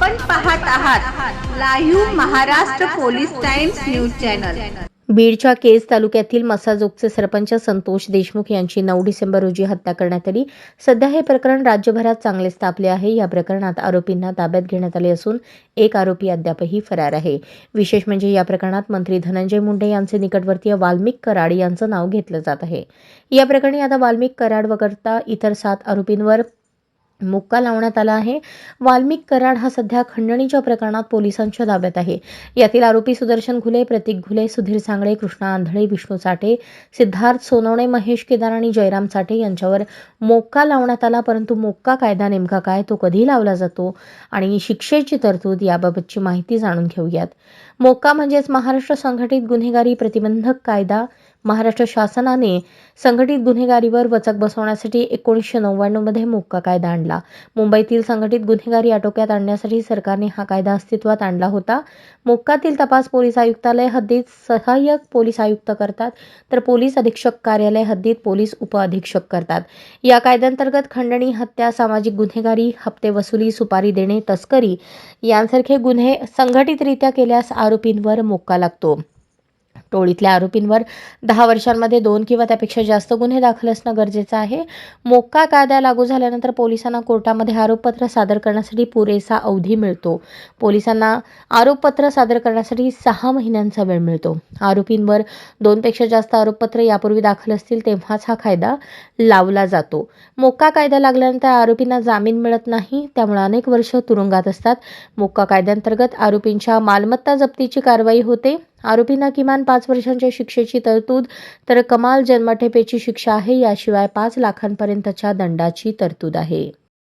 पाहत आहात live Maharashtra police times news channel. बीडच्या केज तालुक्यातील मसाजोगचे सरपंच संतोष देशमुख यांची नऊ डिसेंबर रोजी हत्या करण्यात आली. सध्या हे प्रकरण राज्यभरात चांगले तापले आहे. या प्रकरणात आरोपींना ताब्यात घेण्यात आले असून एक आरोपी अद्यापही फरार आहे. विशेष म्हणजे या प्रकरणात मंत्री धनंजय मुंडे यांचे निकटवर्तीय वाल्मिक कराड यांचं नाव घेतलं जात आहे. या प्रकरणी आता वाल्मिक कराड वगळता इतर सात आरोपींवर मुक्का लावण्यात आला आहे. वाल्मिक कराड हा सध्या खंडणीच्या प्रकरणात पोलिसांच्या ताब्यात आहे. यातील आरोपी सुदर्शन घुले प्रतीक घुले सुधीर सांगळे कृष्णा आंधळे विष्णू साठे सिद्धार्थ सोनवणे महेश केदार आणि जयराम साठे यांच्यावर मोक्का लावण्यात आला परंतु मोक्का कायदा नेमका काय तो कधी लावला जातो आणि शिक्षेची तरतूद याबाबतची माहिती जाणून घेऊयात. मोक्का म्हणजेच महाराष्ट्र संघटित गुन्हेगारी प्रतिबंधक कायदा महाराष्ट्र शासनाने संघटित गुन्हेगारीवर वचक बसवण्यासाठी एकोणीसशे नव्याण्णवमध्ये मोक्का कायदा आणला. मुंबईतील संघटित गुन्हेगारी आटोक्यात आणण्यासाठी सरकारने हा कायदा अस्तित्वात आणला होता. मोक्कातील तपास पोलीस आयुक्तालय हद्दीत सहाय्यक पोलीस आयुक्त करतात तर पोलीस अधीक्षक कार्यालय हद्दीत पोलीस उपअधीक्षक करतात. या कायद्यांतर्गत खंडणी हत्या सामाजिक गुन्हेगारी हप्ते वसुली सुपारी देणे तस्करी यांसारखे गुन्हे संघटितरित्या केल्यास आरोपींवर मोक्का लागतो. टोळीतल्या आरोपींवर दहा वर्षांमध्ये दोन किंवा त्यापेक्षा जास्त गुन्हे दाखल असणं गरजेचं आहे. मोक्का कायदा लागू झाल्यानंतर पोलिसांना कोर्टामध्ये आरोपपत्र सादर करण्यासाठी पुरेसा अवधी मिळतो. पोलिसांना आरोपपत्र सादर करण्यासाठी सहा महिन्यांचा वेळ मिळतो. आरोपींवर दोनपेक्षा जास्त आरोपपत्र यापूर्वी दाखल असतील तेव्हाच हा कायदा लावला जातो. मोक्का कायदा लागल्यानंतर आरोपींना जामीन मिळत नाही त्यामुळे अनेक वर्ष तुरुंगात असतात. मोक्का कायद्यांतर्गत आरोपींच्या मालमत्ता जप्तीची कारवाई होते. आरोपींना किमान पाच वर्षांच्या शिक्षेची तरतूद तर कमाल जन्मठेपेची शिक्षा आहे याशिवाय पाच लाखांपर्यंतच्या दंडाची तरतूद आहे.